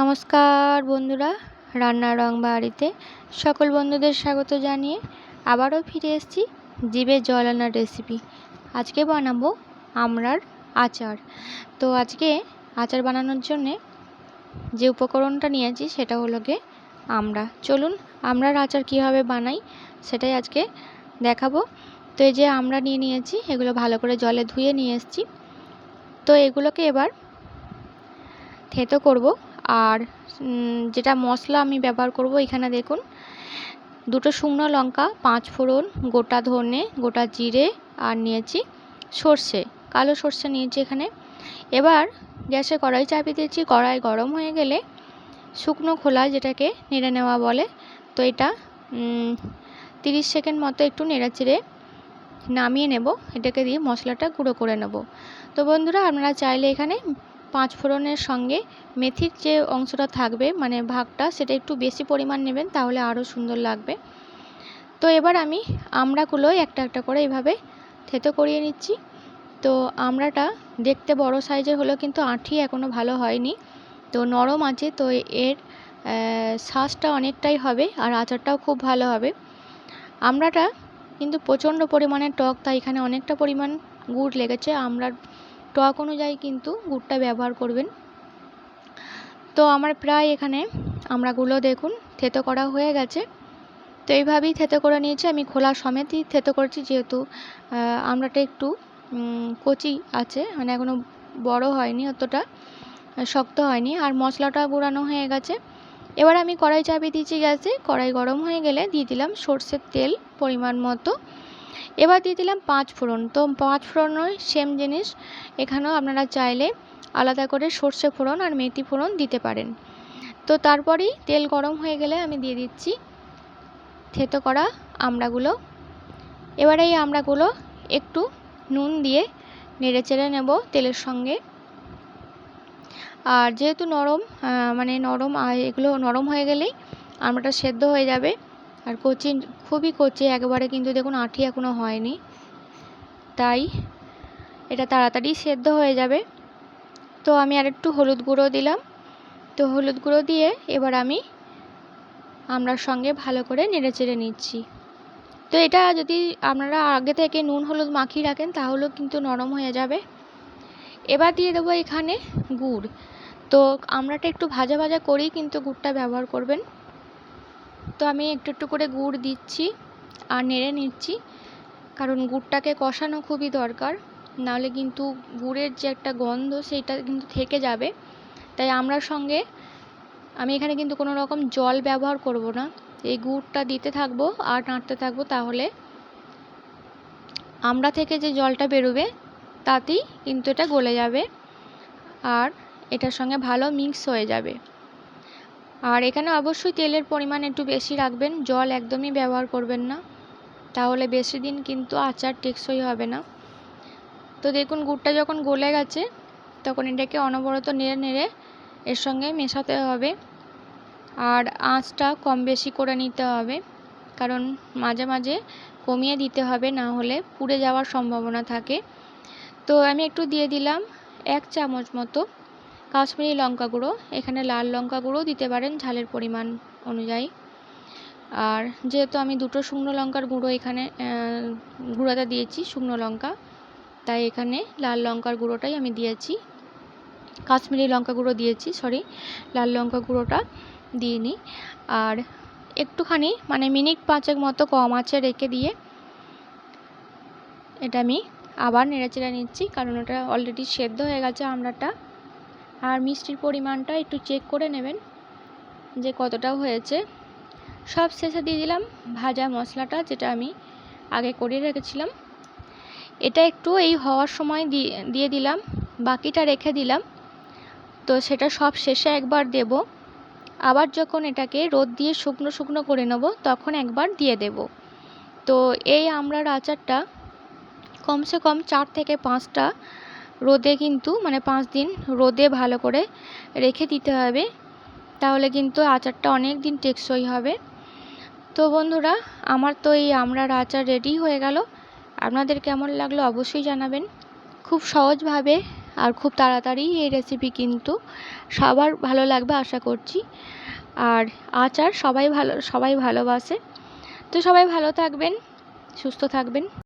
নমস্কার বন্ধুরা, রান্নার রং বাড়িতে সকল বন্ধুদের স্বাগত জানিয়ে আবারও ফিরে এসেছি জিভে জল আনার রেসিপি আজকে বানাবো আমরার আচার। তো আজকে আচার বানানোর জন্যে যে উপকরণটা নিয়েছি সেটা হলো গিয়ে আমরা। চলুন আমড়ার আচার কীভাবে বানাই সেটাই আজকে দেখাবো। তো এই যে আমরা নিয়ে নিয়েছি, এগুলো ভালো করে জলে ধুয়ে নিয়ে এসেছি। তো এগুলোকে এবার থেতো করব। আর যেটা মশলা আমি ব্যবহার করব এখানে দেখুন, দুটো শুকনো লঙ্কা, পাঁচ ফোড়ন, গোটা ধনে, গোটা জিরে আর নিয়েছি সর্ষে, কালো সর্ষে নিয়েছি এখানে। এবার গ্যাসে কড়াই চাপিয়ে দিয়েছি, কড়াই গরম হয়ে গেলে শুকনো খোলা যেটাকে নেড়ে নেওয়া বলে, তো এটা তিরিশ সেকেন্ড মতো একটু নেড়ে চেড়ে নামিয়ে নেব, এটাকে দিয়ে মশলাটা গুঁড়ো করে নেব। তো বন্ধুরা, আপনারা চাইলে এখানে পাঁচ ফোড়নের সঙ্গে মেথির যে অংশটা থাকবে মানে ভাগটা, সেটা একটু বেশি পরিমাণ নেবেন, তাহলে আরও সুন্দর লাগবে। তো এবার আমি আমড়াগুলো একটা একটা করে এইভাবে থেতো করিয়ে নিচ্ছি। তো আমড়াটা দেখতে বড় সাইজের হলেও কিন্তু আঁঠি এখনও ভালো হয়নি। তো নরম আছে, তো এর শ্বাসটা অনেকটাই হবে আর আচারটাও খুব ভালো হবে। আমড়াটা কিন্তু প্রচণ্ড পরিমাণে টক, তাই এখানে অনেকটা পরিমাণ গুড় লেগেছে। আমড়ার টক অনুযায়ী কিন্তু গুড়টা ব্যবহার করবেন। তো আমার প্রায় এখানে আমড়াগুলো দেখুন, থেতো করা হয়ে গেছে। তো এইভাবেই থেতো করে নিয়েছি। আমি খোলা সমেতই থেতো করেছি, যেহেতু আমড়াটা একটু কচি আছে মানে এখনও বড় হয়নি অতটা, শক্ত হয়নি। আর মশলাটা গুঁড়ানো হয়ে গেছে। এবার আমি কড়াই চাপিয়ে দিয়েছি গ্যাসে। কড়াই গরম হয়ে গেলে দিয়ে দিলাম সর্ষের তেল পরিমাণ মতো। এবার দিয়ে দিলাম পাঁচ ফোড়ন। তো পাঁচ ফোড়নই সেম জিনিস, এখানেও আপনারা চাইলে আলাদা করে সর্ষে ফোড়ন আর মেথি ফোড়ন দিতে পারেন। তো তারপরেই তেল গরম হয়ে গেলে আমি দিয়ে দিচ্ছি থেতো করা আমড়াগুলো। এবার এই আমড়াগুলো একটু নুন দিয়ে নেড়ে চেড়ে নেব তেলের সঙ্গে। আর যেহেতু নরম মানে নরম এগুলো নরম হয়ে গেলেই আমড়াটা সেদ্ধ হয়ে যাবে। আর কচি খুবই কচি, একবারে কিন্তু দেখুন আঁঠি এখনও হয়নি। তাই এটা তাড়াতাড়ি সেদ্ধ হয়ে যাবে। তো আমি আর একটু হলুদ গুঁড়ো দিলাম। তো হলুদ গুঁড়ো দিয়ে এবার আমি আমড়ার সঙ্গে ভালো করে নেড়ে চেড়ে নিচ্ছি। তো এটা যদি আপনারা আগে থেকে নুন হলুদ মাখিয়ে রাখেন তাহলেও কিন্তু নরম হয়ে যাবে। এবার দিয়ে দেবো এখানে গুড়। তো আমড়াটা একটু ভাজা ভাজা করেই কিন্তু গুড়টা ব্যবহার করবেন। তো আমি একটু একটু করে গুড় দিচ্ছি আর নেড়ে নিচ্ছি। কারণ গুড়টাকে কষানো খুবই দরকার। নাহলে কিন্তু গুড়ের যে একটা গন্ধ সেইটা কিন্তু থেকে যাবে। তাই আমরা সঙ্গে আমি এখানে কিন্তু কোনো রকম জল ব্যবহার করব না। এই গুড়টা দিতে থাকব আর নাড়তে থাকব তাহলে আমরা থেকে যে জলটা বেরোবে তাতেই কিন্তু এটা গলে যাবে। আর এটার সঙ্গে ভালো মিক্স হয়ে যাবে। আর এখানে অবশ্যই তেলের পরিমাণ একটু বেশি রাখবেন, জল একদমই ব্যবহার করবেন না। তাহলে বেশি দিন কিন্তু আচার টেকসই হবে না। তো দেখুন, গুড়টা যখন গলে গেছে, তখন এটাকে অনবরত নেড়ে নেড়ে এর সঙ্গে মেশাতে হবে। আর আঁচটা কম বেশি করে নিতে হবে, কারণ মাঝে মাঝে কমিয়ে দিতে হবে, না হলে পুড়ে যাওয়ার সম্ভাবনা থাকে। তো আমি একটু দিয়ে দিলাম এক চামচ মতো। কাশ্মীরি লঙ্কা গুঁড়ো, এখানে লাল লঙ্কা গুঁড়ো দিতে পারেন ঝালের পরিমাণ অনুযায়ী। আর যেহেতু আমি দুটো শুকনো লঙ্কার গুঁড়ো এখানে গুঁড়োটা দিয়েছি, শুকনো লঙ্কা, তাই এখানে লাল লঙ্কার গুঁড়োটাই আমি দিয়েছি। কাশ্মীরি লঙ্কা গুঁড়ো দিয়েছি সরি লাল লঙ্কা গুঁড়োটা দিইনি। আর একটুখানি মানে মিনিট পাঁচেক মতো কম আছে রেখে দিয়ে, এটা আমি আবার নেড়েচেড়ে নিচ্ছি, কারণ ওটা অলরেডি সেদ্ধ হয়ে গেছে আমড়াটা। আর মিষ্টির পরিমাণটা একটু চেক করে নেবেন যে কতটা হয়েছে। সব শেষে দিয়ে দিলাম ভাজা মশলাটা যেটা আমি আগে করে রেখেছিলাম। এটা একটু এই হওয়ার সময় দিয়ে দিয়ে দিলাম, বাকিটা রেখে দিলাম। তো সেটা সব শেষে একবার দেব। আবার যখন এটাকে রোদ দিয়ে শুকনো শুকনো করে নেব, তখন একবার দিয়ে দেব। তো এই আমড়ার আচারটা কমসে কম চার থেকে পাঁচটা রোদে কিন্তু মানে পাঁচ দিন রোদে ভালো করে রেখে দিতে হবে। তাহলে কিন্তু আচারটা অনেক দিন টেকসই হবে। তো বন্ধুরা, আমার তো এই আমড়ার আচার রেডি হয়ে গেল। আপনাদের কেমন লাগল অবশ্যই জানাবেন। খুব সহজভাবে আর খুব তাড়াতাড়ি এই রেসিপি কিন্তু সবার ভালো লাগবে আশা করছি। আর আচার সবাই ভালো, সবাই ভালোবাসে। তো সবাই ভালো থাকবেন, সুস্থ থাকবেন।